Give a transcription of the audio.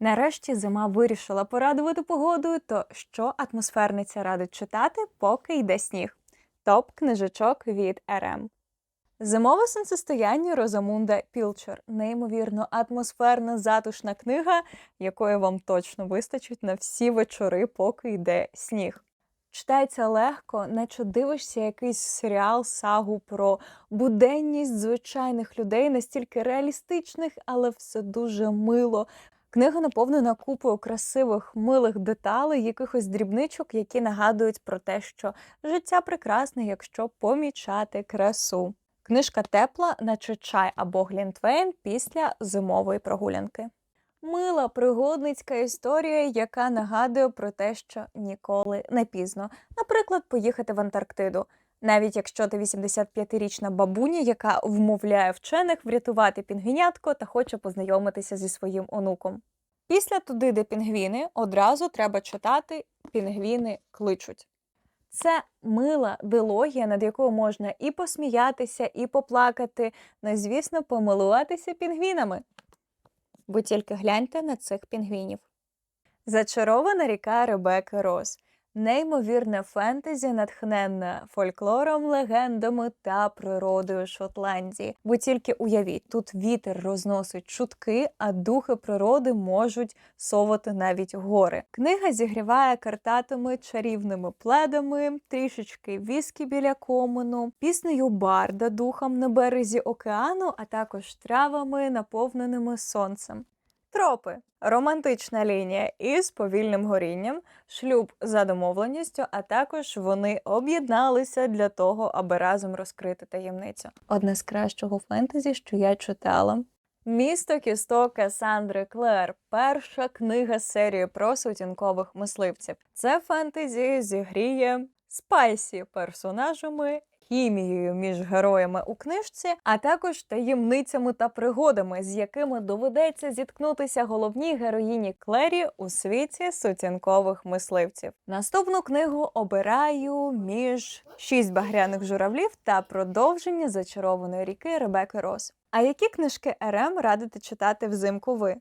Нарешті зима вирішила порадувати погодою, то що атмосферниця радить читати, поки йде сніг. Топ книжечок від РМ. Зимове сонцестояння Розамунда Пілчер. Неймовірно атмосферна затишна книга, якої вам точно вистачить на всі вечори, поки йде сніг. Читається легко, наче дивишся якийсь серіал, сагу про буденність звичайних людей, настільки реалістичних, але все дуже мило. Книга наповнена купою красивих, милих деталей, якихось дрібничок, які нагадують про те, що життя прекрасне, якщо помічати красу. Книжка тепла, наче чай або глінтвейн після зимової прогулянки. Мила пригодницька історія, яка нагадує про те, що ніколи не пізно. Наприклад, поїхати в Антарктиду. Навіть якщо ти 85-річна бабуня, яка вмовляє вчених врятувати пінгвінятко та хоче познайомитися зі своїм онуком. Після туди, де пінгвіни, одразу треба читати Пінгвіни кличуть. Це мила дилогія, над якою можна і посміятися, і поплакати, ну звісно, помилуватися пінгвінами. Бо тільки гляньте на цих пінгвінів. Зачарована ріка Ребекки Рос. Неймовірне фентезі, натхненне фольклором, легендами та природою Шотландії. Бо тільки уявіть, тут вітер розносить чутки, а духи природи можуть совати навіть гори. Книга зігріває картатими чарівними пледами, трішечки віскі біля комину, піснею барда духом на березі океану, а також травами, наповненими сонцем. Тропи романтична лінія із повільним горінням, шлюб за домовленістю, а також вони об'єдналися для того, аби разом розкрити таємницю. Одне з кращого фентезі, що я читала. Місто кісток Касандри Клер перша книга серії про сутінкових мисливців. Це фентезі зігріє спайсі персонажами хімією між героями у книжці, а також таємницями та пригодами, з якими доведеться зіткнутися головній героїні Клері у світі сутінкових мисливців. Наступну книгу обираю між шість багряних журавлів та продовження зачарованої ріки Ребекки Рос. А які книжки РМ радите читати взимку ви?